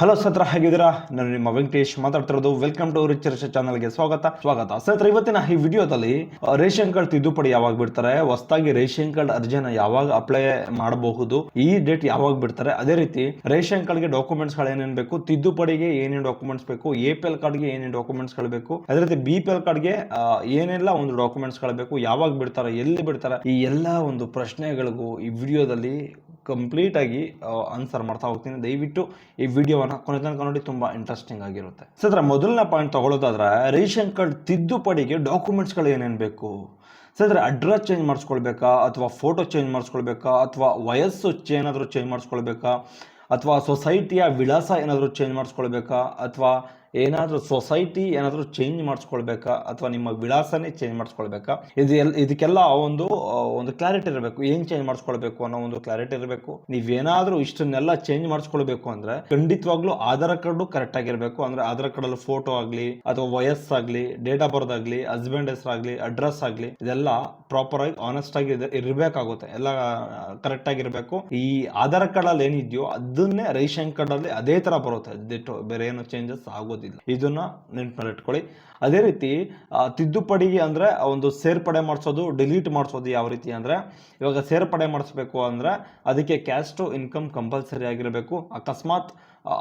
Hello ಸತ್ರ ಹೇಗಿದ್ದೀರಾ? ನಾನು ನಿಮ್ಮ ವೆಂಕಟೇಶ್ ಮಾತಾಡ್ತಿರೋದು. ವೆಲ್ಕಮ್ ಟು ರಿಚ್ ರಿಚ್ ಚಾನಲ್ಗೆ ಸ್ವಾಗತ. ಸ್ವಾಗತ. ಸತ್ರ ಇವತ್ತಿನ ಈ ವಿಡಿಯೋದಲ್ಲಿ ರೇಷನ್ ಕಾರ್ಡ್ ತಿದ್ದುಪಡಿ ಯಾವಾಗ ಬಿಡ್ತಾರೆ, ಹೊಸದಾಗಿ ರೇಷನ್ ಕಾರ್ಡ್ ಅರ್ಜಿನ ಯಾವಾಗ ಅಪ್ಲೈ ಮಾಡಬಹುದು, ಈ ಡೇಟ್ ಯಾವಾಗ ಬಿಡ್ತಾರೆ, ಅದೇ ರೀತಿ ರೇಷನ್ ಕಾರ್ಡ್ಗೆ ಡಾಕ್ಯುಮೆಂಟ್ಸ್ಗಳು ಏನೇನು ಬೇಕು, ತಿದ್ದುಪಡಿಗೆ ಏನೇನು ಡಾಕ್ಯುಮೆಂಟ್ಸ್ ಬೇಕು ಎ ಪಿ ಎಲ್ ಕಾರ್ಡ್ಗೆ ಏನೇನು ಡಾಕ್ಯುಮೆಂಟ್ಸ್ಗಳು ಬೇಕು, ಅದೇ ರೀತಿ ಬಿ ಪಿ ಎಲ್ ಕಾರ್ಡ್ಗೆ ಏನೆಲ್ಲ ಒಂದು ಡಾಕ್ಯುಮೆಂಟ್ಸ್ಗಳು ಬೇಕು, ಯಾವಾಗ ಬಿಡ್ತಾರೆ, ಎಲ್ಲಿ ಬಿಡ್ತಾರೆ, ಈ ಎಲ್ಲ ಒಂದು ಪ್ರಶ್ನೆಗಳಿಗೂ ಈ ವಿಡಿಯೋದಲ್ಲಿ ಕಂಪ್ಲೀಟ್ ಆಗಿ ಆನ್ಸರ್ ಮಾಡ್ತಾ ಹೋಗ್ತೀನಿ. ದಯವಿಟ್ಟು ಈ ವಿಡಿಯೋವನ್ನು ಕೊನೆ ತನಕ ನೋಡಿ, ತುಂಬ ಇಂಟ್ರೆಸ್ಟಿಂಗ್ ಆಗಿರುತ್ತೆ. ಸದ್ರ ಮೊದಲನೇ ಪಾಯಿಂಟ್ ತಗೊಳ್ಳೋದಾದ್ರೆ ರೇಷನ್ ಕಾರ್ಡ್ ತಿದ್ದುಪಡಿಗೆ ಡಾಕ್ಯುಮೆಂಟ್ಸ್ಗಳು ಏನೇನು ಬೇಕು? ಸದ್ರೆ ಅಡ್ರೆಸ್ ಚೇಂಜ್ ಮಾಡಿಸ್ಕೊಳ್ಬೇಕಾ? ಅಥವಾ ಫೋಟೋ ಚೇಂಜ್ ಮಾಡಿಸ್ಕೊಳ್ಬೇಕಾ? ಅಥವಾ ವಯಸ್ಸು ಏನಾದರೂ ಚೇಂಜ್ ಮಾಡಿಸ್ಕೊಳ್ಬೇಕಾ? ಅಥವಾ ಸೊಸೈಟಿಯ ವಿಳಾಸ ಏನಾದರೂ ಚೇಂಜ್ ಮಾಡಿಸ್ಕೊಳ್ಬೇಕಾ? ಅಥವಾ ಏನಾದರೂ ಸೊಸೈಟಿ ಏನಾದರೂ ಚೇಂಜ್ ಮಾಡಿಸ್ಕೊಳ್ಬೇಕಾ? ಅಥವಾ ನಿಮ್ಮ ವಿಳಾಸನೇ ಚೇಂಜ್ ಮಾಡಿಸ್ಕೊಳ್ಬೇಕಾ? ಇದು ಎಲ್, ಇದಕ್ಕೆಲ್ಲ ಒಂದು ಒಂದು ಕ್ಲಾರಿಟಿ ಇರಬೇಕು. ಏನು ಚೇಂಜ್ ಮಾಡಿಸ್ಕೊಳ್ಬೇಕು ಅನ್ನೋ ಒಂದು ಕ್ಲಾರಿಟಿ ಇರಬೇಕು. ನೀವೇನಾದರೂ ಇಷ್ಟನ್ನೆಲ್ಲ ಚೇಂಜ್ ಮಾಡಿಸ್ಕೊಳ್ಬೇಕು ಅಂದ್ರೆ ಖಂಡಿತವಾಗ್ಲೂ ಆಧಾರ್ ಕಾರ್ಡು ಕರೆಕ್ಟ್ ಆಗಿರಬೇಕು. ಅಂದ್ರೆ ಆಧಾರ್ ಕಾರ್ಡಲ್ಲಿ ಫೋಟೋ ಆಗಲಿ, ಅಥವಾ ವಯಸ್ಸಾಗಲಿ ಡೇಟ್ ಆಫ್ ಬರ್ತ್ ಆಗಲಿ ಹಸ್ಬೆಂಡ್ ಹೆಸರಾಗಲಿ ಅಡ್ರೆಸ್ ಆಗಲಿ, ಇದೆಲ್ಲ ಪ್ರಾಪರ್ ಆಗಿ ಆನೆಸ್ಟ್ ಆಗಿ ಇರಬೇಕಾಗುತ್ತೆ. ಎಲ್ಲ ಕರೆಕ್ಟ್ ಆಗಿರಬೇಕು. ಈ ಆಧಾರ್ ಕಾರ್ಡಲ್ಲಿ ಏನಿದೆಯೋ ಅದನ್ನೇ ರೇಷನ್ ಕಾರ್ಡಲ್ಲಿ ಅದೇ ಥರ ಬರುತ್ತೆ. ಬೇರೆ ಏನು ಚೇಂಜಸ್ ಆಗೋದಿಲ್ಲ. ಇದನ್ನ ನೆನಪಿನಲ್ಲಿ ಇಟ್ಕೊಳ್ಳಿ ಅದೇ ರೀತಿ ತಿದ್ದುಪಡಿ ಅಂದ್ರೆ ಒಂದು ಸೇರ್ಪಡೆ ಮಾಡಿಸೋದು, ಡಿಲೀಟ್ ಮಾಡಿಸೋದು ಯಾವ ರೀತಿ ಅಂದ್ರೆ, ಇವಾಗ ಸೇರ್ಪಡೆ ಮಾಡಿಸ್ಬೇಕು ಅಂದ್ರೆ, ಅದಕ್ಕೆ ಕ್ಯಾಸ್ಟ್ ಇನ್ಕಮ್ ಕಂಪಲ್ಸರಿ ಆಗಿರಬೇಕು. ಅಕಸ್ಮಾತ್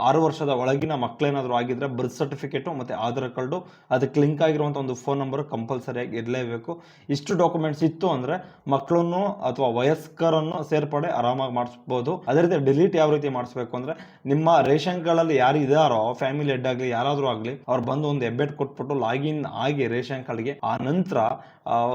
ಆರು ವರ್ಷದ ಒಳಗಿನ ಮಕ್ಕಳೇನಾದರೂ ಆಗಿದ್ರೆ ಬರ್ತ್ ಸರ್ಟಿಫಿಕೇಟು ಮತ್ತು ಆಧಾರ್ ಕಾರ್ಡು, ಅದಕ್ಕೆ ಲಿಂಕ್ ಆಗಿರುವಂಥ ಒಂದು ಫೋನ್ ನಂಬರ್ ಕಂಪಲ್ಸರಿಯಾಗಿ ಇರಲೇಬೇಕು. ಇಷ್ಟು ಡಾಕ್ಯುಮೆಂಟ್ಸ್ ಇತ್ತು ಅಂದರೆ ಮಕ್ಕಳನ್ನು ಅಥವಾ ವಯಸ್ಕರನ್ನು ಸೇರ್ಪಡೆ ಆರಾಮಾಗಿ ಮಾಡಿಸ್ಬೋದು. ಅದೇ ರೀತಿ ಡಿಲೀಟ್ ಯಾವ ರೀತಿ ಮಾಡಿಸ್ಬೇಕು ಅಂದರೆ, ನಿಮ್ಮ ರೇಷನ್ಗಳಲ್ಲಿ ಯಾರು ಇದ್ದಾರೋ ಫ್ಯಾಮಿಲಿ ಹೆಡ್ ಆಗಲಿ ಯಾರಾದರೂ ಆಗಲಿ, ಅವ್ರು ಬಂದು ಒಂದು ಹೆಬ್ಬೆಟ್ ಕೊಟ್ಬಿಟ್ಟು ಲಾಗಿನ್ ಆಗಿ ರೇಷನ್ ಕಾರ್ಡ್ಗೆ, ಆ ನಂತರ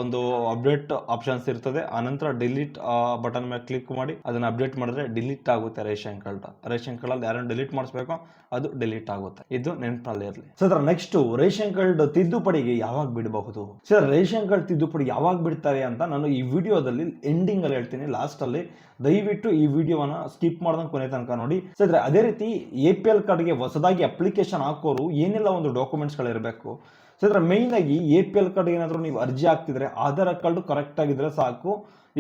ಒಂದು ಅಪ್ಡೇಟ್ ಆಪ್ಷನ್ಸ್ ಇರ್ತದೆ. ಆ ನಂತರ ಡಿಲೀಟ್ ಬಟನ್ ಮೇಲೆ ಕ್ಲಿಕ್ ಮಾಡಿ, ಅದನ್ನ ಅಪ್ಡೇಟ್ ಮಾಡಿದ್ರೆ ಡಿಲೀಟ್ ಆಗುತ್ತೆ ರೇಷನ್ ಕಾರ್ಡ್. ರೇಷನ್ ಕಾರ್ಡ್ ಅಲ್ಲಿ ಯಾರನ್ನು ಡಿಲೀಟ್ ಮಾಡಿಸ್ಬೇಕು ಅದು ಡಿಲೀಟ್ ಆಗುತ್ತೆ. ಇದು ನೆನಪಲ್ಲಿ ಇರಲಿ. ಸರ್ ನೆಕ್ಸ್ಟ್ ರೇಷನ್ ಕಾರ್ಡ್ ತಿದ್ದುಪಡಿಗೆ ಯಾವಾಗ ಬಿಡಬಹುದು? ಸರ್ ರೇಷನ್ ಕಾರ್ಡ್ ತಿದ್ದುಪಡಿ ಯಾವಾಗ ಬಿಡ್ತಾರೆ ಅಂತ ನಾನು ಈ ವಿಡಿಯೋದಲ್ಲಿ ಎಂಡಿಂಗ್ ಅಲ್ಲಿ ಹೇಳ್ತೀನಿ. ಲಾಸ್ಟ್ ಅಲ್ಲಿ ದಯವಿಟ್ಟು ಈ ವಿಡಿಯೋವನ್ನ ಸ್ಕಿಪ್ ಮಾಡ್ದಂಗೆ ಕೊನೆ ತನಕ ನೋಡಿ. ಸರ್ ಅದೇ ರೀತಿ ಎ ಪಿ ಎಲ್ ಕಾರ್ಡ್ಗೆ ಹೊಸದಾಗಿ ಅಪ್ಲಿಕೇಶನ್ ಹಾಕೋರು ಏನೆಲ್ಲ ಒಂದು ಡಾಕ್ಯುಮೆಂಟ್ಸ್ಗಳಿರಬೇಕು ಸೊ ಇದ್ರ ಆಗಿ ಎ ಪಿ ಎಲ್ ಕಾರ್ಡ್ ಏನಾದರೂ ನೀವು ಅರ್ಜಿ ಹಾಕ್ತಿದ್ರೆ, ಆಧಾರ್ ಕಾರ್ಡ್ ಕರೆಕ್ಟ್ ಆಗಿದ್ರೆ ಸಾಕು.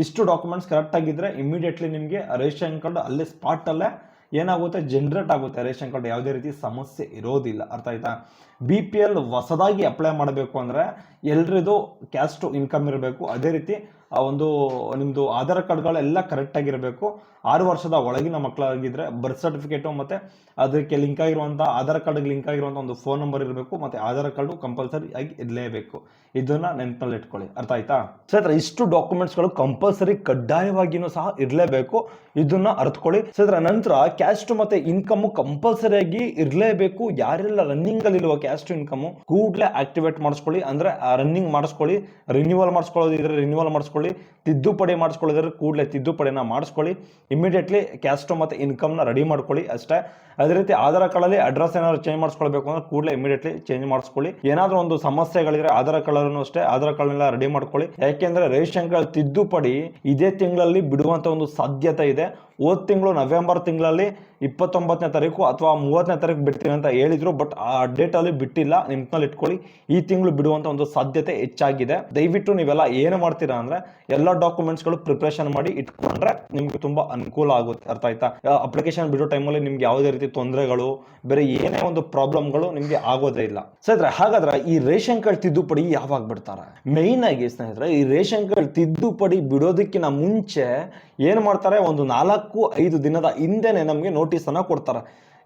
ಇಷ್ಟು ಡಾಕ್ಯುಮೆಂಟ್ಸ್ ಕರೆಕ್ಟ್ ಆಗಿದ್ರೆ ಇಮಿಡಿಯೇಟ್ಲಿ ನಿಮಗೆ ರೇಷನ್ ಕಾರ್ಡ್ ಅಲ್ಲೇ ಸ್ಪಾಟ್ ಅಲ್ಲೇ ಏನಾಗುತ್ತೆ? ಜನ್ರೇಟ್ ಆಗುತ್ತೆ. ರೇಷನ್ ಕಾರ್ಡ್ ಯಾವುದೇ ರೀತಿ ಸಮಸ್ಯೆ ಇರೋದಿಲ್ಲ. ಅರ್ಥ ಆಯ್ತಾ? ಬಿ ಪಿ ಎಲ್ ಹೊಸದಾಗಿ ಅಪ್ಲೈ ಮಾಡಬೇಕು ಅಂದರೆ ಎಲ್ರದ್ದು ಕ್ಯಾಸ್ಟ್ ಇನ್ಕಮ್ ಇರಬೇಕು. ಅದೇ ರೀತಿ ಆ ಒಂದು ನಿಮ್ಮದು ಆಧಾರ್ ಕಾರ್ಡ್ಗಳೆಲ್ಲ ಕರೆಕ್ಟಾಗಿರಬೇಕು ಆರು ವರ್ಷದ ಒಳಗಿನ ಮಕ್ಕಳಾಗಿದ್ದರೆ ಬರ್ತ್ ಸರ್ಟಿಫಿಕೇಟು ಮತ್ತು ಅದಕ್ಕೆ ಲಿಂಕ್ ಆಗಿರುವಂಥ ಆಧಾರ್ ಕಾರ್ಡ್ಗೆ ಲಿಂಕ್ ಆಗಿರುವಂಥ ಒಂದು ಫೋನ್ ನಂಬರ್ ಇರಬೇಕು ಮತ್ತು ಆಧಾರ್ ಕಾರ್ಡು ಕಂಪಲ್ಸರಿ ಆಗಿ ಇರಲೇಬೇಕು. ಇದನ್ನು ನೆನಪಲ್ಲಿ ಇಟ್ಕೊಳ್ಳಿ. ಅರ್ಥ ಆಯ್ತಾ? ಸರ್ ಇಷ್ಟು ಡಾಕ್ಯುಮೆಂಟ್ಸ್ಗಳು ಕಂಪಲ್ಸರಿ ಕಡ್ಡಾಯವಾಗಿಯೂ ಸಹ ಇರಲೇಬೇಕು. ಇದನ್ನು ಅರ್ಥಕೊಳ್ಳಿ ಸರ್ ನಂತರ ಕ್ಯಾಸ್ಟ್ ಮತ್ತು ಇನ್ಕಮ್ ಕಂಪಲ್ಸರಿಯಾಗಿ ಇರಲೇಬೇಕು. ಯಾರೆಲ್ಲ ರನ್ನಿಂಗ್ ಅಲ್ಲಿ ಟು ಇನ್ಕಮ್ ಕೂಡಲೇ ಆಕ್ಟಿವೇಟ್ ಮಾಡಿಸ್ಕೊಳ್ಳಿ. ಅಂದ್ರೆ ರನ್ನಿಂಗ್ ಮಾಡಿಸ್ಕೊಳ್ಳಿ ರಿನ್ಯೂವಲ್ ಮಾಡಿಸ್ಕೊಳ್ಳೋದಿದ್ರೆ ರಿನ್ಯೂವಲ್ ಮಾಡಿಸ್ಕೊಳ್ಳಿ, ತಿದ್ದುಪಡಿ ಮಾಡಿಸ್ಕೊಳ್ಳೋದ್ರೆ ಕೂಡಲೇ ತಿದ್ದುಪಡಿನ ಮಾಡಿಸ್ಕೊಳ್ಳಿ. ಇಮಿಡಿಯೇಟ್ಲಿ ಕ್ಯಾಸ್ಟ್ ಮತ್ತೆ ಇನ್ಕಮ್ನ ರೆಡಿ ಮಾಡ್ಕೊಳ್ಳಿ ಅಷ್ಟೇ. ಅದೇ ರೀತಿ ಆಧಾರ್ ಕಾರ್ಡಲ್ಲಿ ಅಡ್ರೆಸ್ ಏನಾದ್ರು ಚೇಂಜ್ ಮಾಡಿಸ್ಕೊಳ್ಬೇಕು ಅಂದ್ರೆ ಕೂಡಲೇ ಇಮಿಡಿಯೇಟ್ಲಿ ಚೇಂಜ್ ಮಾಡಿಸ್ಕೊಳ್ಳಿ. ಏನಾದರೂ ಒಂದು ಸಮಸ್ಯೆಗಳಿದ್ರೆ ಆಧಾರ್ ಕಾರ್ಡನ್ನು ಅಷ್ಟೇ ಆಧಾರ್ ಕಾರ್ಡ್ನೆಲ್ಲ ರೆಡಿ ಮಾಡ್ಕೊಳ್ಳಿ. ಯಾಕೆಂದ್ರೆ ರೇಷನ್ ಕಾರ್ಡ್ ತಿದ್ದುಪಡಿ ಇದೇ ತಿಂಗಳಲ್ಲಿ ಬಿಡುವಂತ ಒಂದು ಸಾಧ್ಯತೆ ಇದೆ. ಹೋದ್ ತಿಂಗಳು ನವೆಂಬರ್ ತಿಂಗಳಲ್ಲಿ ಇಪ್ಪತ್ತೊಂಬತ್ತನೇ ತಾರೀಕು ಅಥವಾ ಮೂವತ್ತನೇ ತಾರೀಕು ಬಿಡ್ತೀನಿ ಅಂತ ಹೇಳಿದ್ರು, ಬಟ್ ಆ ಡೇಟಲ್ಲಿ ಬಿಟ್ಟಿಲ್ಲ. ನಿಮ್ನಲ್ಲಿ ಇಟ್ಕೊಳ್ಳಿ. ಈ ತಿಂಗಳು ಬಿಡುವಂತ ಒಂದು ಸಾಧ್ಯತೆ ಹೆಚ್ಚಾಗಿದೆ. ದಯವಿಟ್ಟು ನೀವೆಲ್ಲ ಏನು ಮಾಡ್ತೀರಾ ಅಂದ್ರೆ ಎಲ್ಲ ಡಾಕ್ಯುಮೆಂಟ್ಸ್ಗಳು ಪ್ರಿಪರೇಷನ್ ಮಾಡಿ ಇಟ್ಕೊಂಡ್ರೆ ನಿಮ್ಗೆ ತುಂಬಾ ಅನುಕೂಲ ಆಗುತ್ತೆ. ಅರ್ಥ ಆಯ್ತಾ? ಅಪ್ಲಿಕೇಶನ್ ಬಿಡೋ ಟೈಮಲ್ಲಿ ನಿಮ್ಗೆ ಯಾವುದೇ ರೀತಿ ತೊಂದರೆಗಳು, ಬೇರೆ ಏನೇ ಒಂದು ಪ್ರಾಬ್ಲಮ್ಗಳು ನಿಮಗೆ ಆಗೋದೇ ಇಲ್ಲ. ಸ್ನೇಹಿತರೆ, ಹಾಗಾದ್ರೆ ಈ ರೇಷನ್ ಕಾರ್ಡ್ ತಿದ್ದುಪಡಿ ಯಾವಾಗ ಬಿಡ್ತಾರೆ? ಮೇಯ್ನ್ ಆಗಿ ಸ್ನೇಹಿತರೆ, ಈ ರೇಷನ್ ಕಾರ್ಡ್ ತಿದ್ದುಪಡಿ ಬಿಡೋದಕ್ಕಿಂತ ಮುಂಚೆ ಏನು ಮಾಡ್ತಾರೆ? ಒಂದು ನಾಲ್ಕು ಐದು ದಿನದ ಹಿಂದೆನೆ ನಮಗೆ ನೋಟಿಸ್ ಅನ್ನ ಕೊಡ್ತಾರೆ.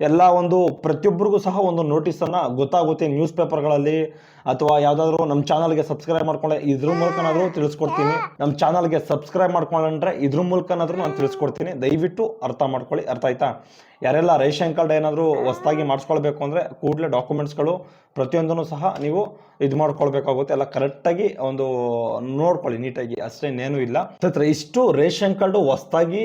ಎಲ್ಲ ಒಂದು, ಪ್ರತಿಯೊಬ್ಬರಿಗೂ ಸಹ ಒಂದು ನೋಟಿಸ್ ಅನ್ನ ಗೊತ್ತಾಗುತ್ತೆ ನ್ಯೂಸ್ ಪೇಪರ್ಗಳಲ್ಲಿ ಅಥವಾ ಯಾವ್ದಾದ್ರು ನಮ್ಮ ಚಾನಲ್ಗೆ ಸಬ್ಸ್ಕ್ರೈಬ್ ಮಾಡ್ಕೊಂಡೆ ಇದ್ರ ಮೂಲಕನಾದರೂ ತಿಳಿಸ್ಕೊಡ್ತೀನಿ. ನಮ್ಮ ಚಾನಲ್ಗೆ ಸಬ್ಸ್ಕ್ರೈಬ್ ಮಾಡ್ಕೊಂಡ್ರೆ ಇದ್ರ ಮೂಲಕನಾದರೂ ನಾನು ತಿಳಿಸ್ಕೊಡ್ತೀನಿ. ದಯವಿಟ್ಟು ಅರ್ಥ ಮಾಡ್ಕೊಳ್ಳಿ, ಅರ್ಥ ಆಯ್ತಾ? ಯಾರೆಲ್ಲ ರೇಷನ್ ಕಾರ್ಡ್ ಏನಾದರೂ ಹೊಸದಾಗಿ ಮಾಡಿಸ್ಕೊಳ್ಬೇಕು ಅಂದರೆ ಕೂಡಲೇ ಡಾಕ್ಯುಮೆಂಟ್ಸ್ಗಳು ಪ್ರತಿಯೊಂದನ್ನು ಸಹ ನೀವು ಇದು ಮಾಡ್ಕೊಳ್ಬೇಕಾಗುತ್ತೆ. ಎಲ್ಲ ಕರೆಕ್ಟಾಗಿ ಒಂದು ನೋಡ್ಕೊಳ್ಳಿ, ನೀಟಾಗಿ. ಅಷ್ಟೇ ಇನ್ನೇನು ಇಲ್ಲ. ಸತ್ರ ಇಷ್ಟು ರೇಷನ್ ಕಾರ್ಡು ಹೊಸದಾಗಿ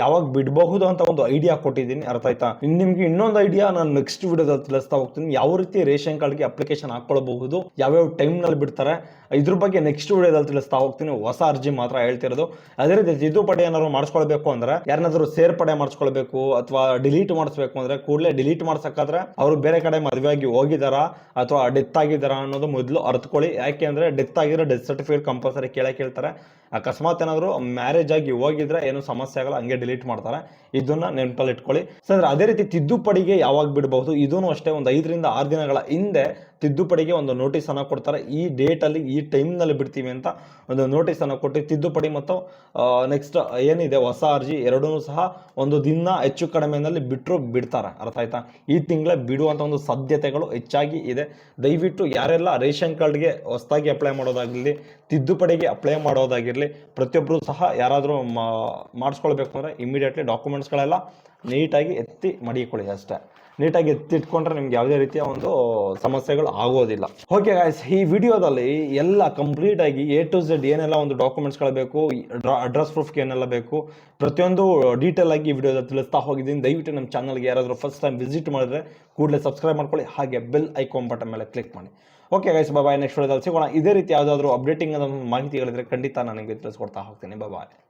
ಯಾವಾಗ ಬಿಡಬಹುದು ಅಂತ ಒಂದು ಐಡಿಯಾ ಕೊಟ್ಟಿದ್ದೀನಿ. ಅರ್ಥ ಆಯ್ತಾ? ನಿಮ್ಗೆ ಇನ್ನೊಂದು ಐಡಿಯಾ ನಾನು ನೆಕ್ಸ್ಟ್ ವಿಡಿಯೋದಲ್ಲಿ ತಿಳಿಸ್ತಾ ಹೋಗ್ತೀನಿ. ಯಾವ ರೀತಿ ರೇಷನ್ ಕಾರ್ಡ್ಗೆ ಅಪ್ಲಿಕೇಶನ್ ಹಾಕ್ಕೊಳ್ಬಹುದು, ಯಾವ್ಯಾವ ಟೈಮ್ನಲ್ಲಿ ಬಿಡ್ತಾರೆ, ಇದ್ರ ಬಗ್ಗೆ ನೆಕ್ಸ್ಟ್ ವಿಡಿಯೋದಲ್ಲಿ ತಿಳಿಸ್ತಾ ಹೋಗ್ತೀನಿ. ಹೊಸ ಅರ್ಜಿ ಮಾತ್ರ ಹೇಳ್ತಿರೋದು. ಅದೇ ರೀತಿ ತಿದ್ದುಪಡಿ ಏನಾದ್ರು ಮಾಡಿಸ್ಕೊಳ್ಬೇಕು ಅಂದ್ರೆ, ಯಾರನ್ನಾದ್ರೂ ಸೇರ್ಪಡೆ ಮಾಡಿಸ್ಕೊಳ್ಬೇಕು, ಅಥವಾ ಡಿಲೀಟ್ ಮಾಡಿಸ್ಬೇಕು ಅಂದ್ರೆ ಕೂಡಲೇ ಡಿಲೀಟ್ ಮಾಡ್ಸಕ್ಕಾದ್ರೆ ಅವರು ಬೇರೆ ಕಡೆ ಮದುವೆ ಆಗಿ ಹೋಗಿದಾರಾ ಅಥವಾ ಡೆತ್ ಆಗಿದಾರಾ ಅನ್ನೋದು ಮೊದಲು ಅರ್ತ್ಕೊಳ್ಳಿ. ಯಾಕೆ ಅಂದ್ರೆ ಡೆತ್ ಆಗಿರೋ ಡೆತ್ ಸರ್ಟಿಫಿಕೇಟ್ ಕಂಪಲ್ಸರಿ ಕೇಳೇ ಕೇಳ್ತಾರೆ. ಅಕಸ್ಮಾತ್ ಏನಾದರೂ ಮ್ಯಾರೇಜ್ ಆಗಿ ಹೋಗಿದ್ರೆ ಏನು ಸಮಸ್ಯೆ ಆಗಲ್ಲ, ಹಂಗೆ ಡಿಲೀಟ್ ಮಾಡ್ತಾರೆ. ಇದನ್ನ ನೆನಪಲ್ಲಿ ಇಟ್ಕೊಳ್ಳಿ. ಸರ್ ಅದೇ ರೀತಿ ತಿದ್ದುಪಡಿಗೆ ಯಾವಾಗ ಬಿಡಬಹುದು? ಇದೂ ಅಷ್ಟೇ ಒಂದು ಐದರಿಂದ ಆರು ದಿನಗಳ ಹಿಂದೆ ತಿದ್ದುಪಡಿಗೆ ಒಂದು ನೋಟಿಸ್ ಅನ್ನ ಕೊಡ್ತಾರೆ. ಈ ಡೇಟ್ ಅಲ್ಲಿ, ಈ ಟೈಮ್ನಲ್ಲಿ ಬಿಡ್ತೀವಿ ಅಂತ ಒಂದು ನೋಟಿಸ್ ಅನ್ನ ಕೊಟ್ಟು ತಿದ್ದುಪಡಿ ಮತ್ತು ನೆಕ್ಸ್ಟ್ ಏನಿದೆ, ಹೊಸ ಅರ್ಜಿ ಎರಡೂ ಸಹ ಒಂದು ದಿನ ಹೆಚ್ಚು ಕಡಿಮೆನಲ್ಲಿ ಬಿಟ್ಟರು ಬಿಡ್ತಾರೆ. ಅರ್ಥ ಆಯ್ತಾ? ಈ ತಿಂಗಳ ಬಿಡುವಂತ ಒಂದು ಸಾಧ್ಯತೆಗಳು ಹೆಚ್ಚಾಗಿ ಇದೆ. ದಯವಿಟ್ಟು ಯಾರೆಲ್ಲ ರೇಷನ್ ಕಾರ್ಡ್ಗೆ ಹೊಸದಾಗಿ ಅಪ್ಲೈ ಮಾಡೋದಾಗಲಿ, ತಿದ್ದುಪಡಿಗೆ ಅಪ್ಲೈ ಮಾಡೋದಾಗಿರಲಿ ಪ್ರತಿಯೊಬ್ಬರು ಸಹ ಯಾರಾದರೂ ಮಾಡಿಸ್ಕೊಳ್ಬೇಕು ಅಂದರೆ ಇಮಿಡಿಯೇಟ್ಲಿ ಡಾಕ್ಯುಮೆಂಟ್ಸ್ಗಳೆಲ್ಲ ನೀಟಾಗಿ ಎತ್ತಿ ಮಡಿಕೊಳ್ಳಿ ಅಷ್ಟೇ. ನೀಟಾಗಿ ಎತ್ತಿಟ್ಕೊಂಡ್ರೆ ನಿಮ್ಗೆ ಯಾವುದೇ ರೀತಿಯ ಒಂದು ಸಮಸ್ಯೆಗಳು ಆಗೋದಿಲ್ಲ. ಓಕೆ ಗಾಯ್ಸ್ ಈ ವಿಡಿಯೋದಲ್ಲಿ ಎಲ್ಲ ಕಂಪ್ಲೀಟ್ ಆಗಿ ಎ ಟು ಝೆಡ್ ಏನೆಲ್ಲ ಒಂದು ಡಾಕ್ಯುಮೆಂಟ್ಸ್ಗಳು ಬೇಕು ಅಡ್ರೆಸ್ ಪ್ರೂಫ್ಗೆ ಏನೆಲ್ಲ ಬೇಕು, ಪ್ರತಿಯೊಂದು ಡೀಟೇಲ್ ಆಗಿ ವಿಡಿಯೋದಲ್ಲಿ ತಿಳಿಸ್ತಾ ಹೋಗಿದ್ದೀನಿ. ದಯವಿಟ್ಟು ನಮ್ಮ ಚಾನಲ್ಗೆ ಯಾರಾದರೂ ಫಸ್ಟ್ ಟೈಮ್ ವಿಸಿಟ್ ಮಾಡಿದ್ರೆ ಕೂಡಲೇ ಸಬ್ಸ್ಕ್ರೈಬ್ ಮಾಡ್ಕೊಳ್ಳಿ, ಹಾಗೆ ಬೆಲ್ ಐಕಾನ್ ಬಟನ್ ಮೇಲೆ ಕ್ಲಿಕ್ ಮಾಡಿ. ಓಕೆ ಗಾಯ್ಸ್ ಬಾಯ್ ನೆಕ್ಸ್ಟ್ ವಿಡಿಯೋದಲ್ಲಿ ಸಿಗೋಣ. ಇದೇ ರೀತಿ ಯಾವುದಾದ್ರೂ ಅಪ್ಡೇಟಿಂಗ್ ಮಾಹಿತಿಗಳಿದ್ರೆ ಖಂಡಿತ ನನಗೆ ತಿಳಿಸ್ಕೊಡ್ತಾ ಹೋಗ್ತೀನಿ. ಬಾಯ್